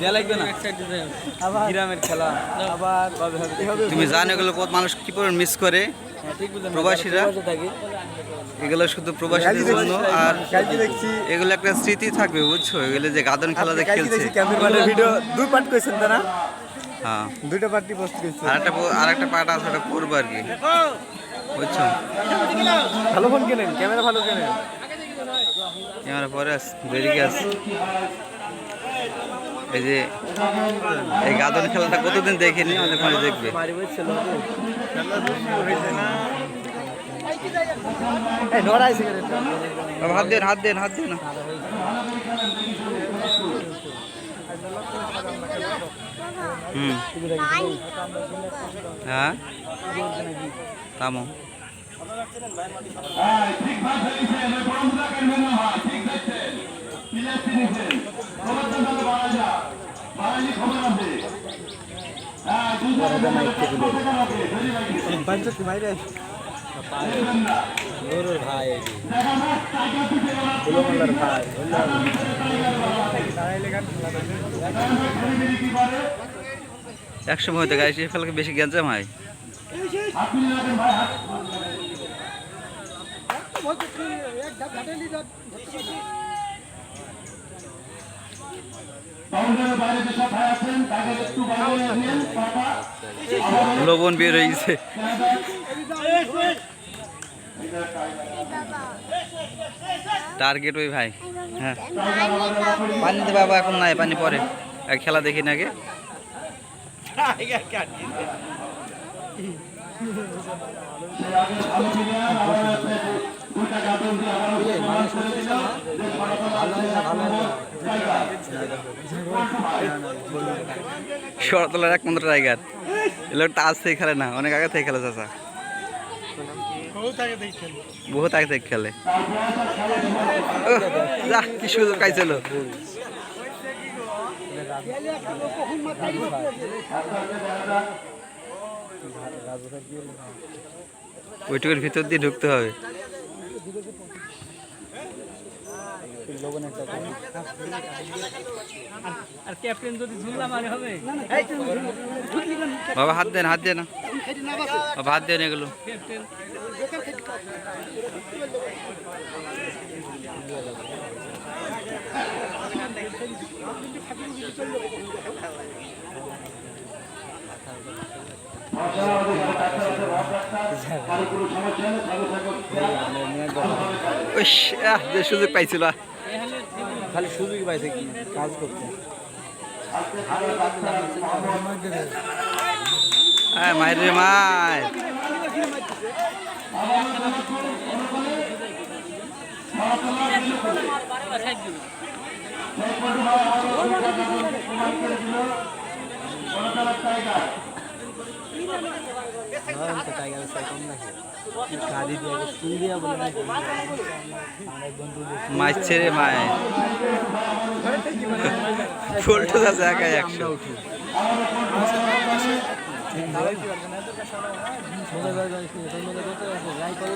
দেয়া লাগবে না? গ্রামের খেলা। আবার তুমি জানো এগুলো কত মানুষ কি পরিমাণ মিস করে? হ্যাঁ, প্রবাসীরা? এগুলো শুধু প্রবাসীদের জন্য আর এগুলো একটা স্মৃতি থাকবে বুঝছ? এগুলো যে গাদন খেলা যে খেলছে দেখছি ভিডিও দুই পার্ট করেছেন তারা। হ্যাঁ। দুইটা পার্টি পোস্ট করেছে। আর একটা আর একটা পার্ট আছে ওটা করব আর কি। বুঝছ? ভালো ফোন কেনেন? ক্যামেরা ভালো কেনেন? ক্যামেরা পরে আস বেরিয়ে আস এই যে এই গাদন খেলাটা কতদিন দেখিনি? মানুষ দেখবে। হাত দেন হাত দেন হাত দেন হুম। হ্যাঁ? থামো পঞ্চাশ বাইরে গরুর ভাই বুলমুল্লার ভাই এক সময় তো গাড়ি ফেলাকে বেশি গ্যাঞ্জাম হয় লবণ বের হয়ে গেছে। টার্গেট ওই ভাই। হ্যাঁ। পানি দে বাবা এখন নাই পানি পরে। খেলা দেখি নাকি শরতলার একমাত্র টাইগার। এগুলো আজ থেকে খেলে না, অনেক আগে থেকে খেলে চাচা। বহুত আগে থেকে খেলে। কি সুযোগ পাইছিল। ওইটুকুর ভিতর দিয়ে ঢুকতে হবে। আর ক্যাপ্টেন যদি ঝুললা মারে হবে? বাবা হাত দেন হাত দেন। বাবা হাত দেন এগুলো। সুযোগ পাইছিল। খালি সুযোগ পাইছে কি কাজ করতে? হ্যাঁ মায়ের রে মায়ের টাইগার সাই সেরকম নাকি গাড়ি দিয়ে স্কুল দিয়ে বলে এক মারছে রে মায়ের ফুলটো একাই একশো। হয়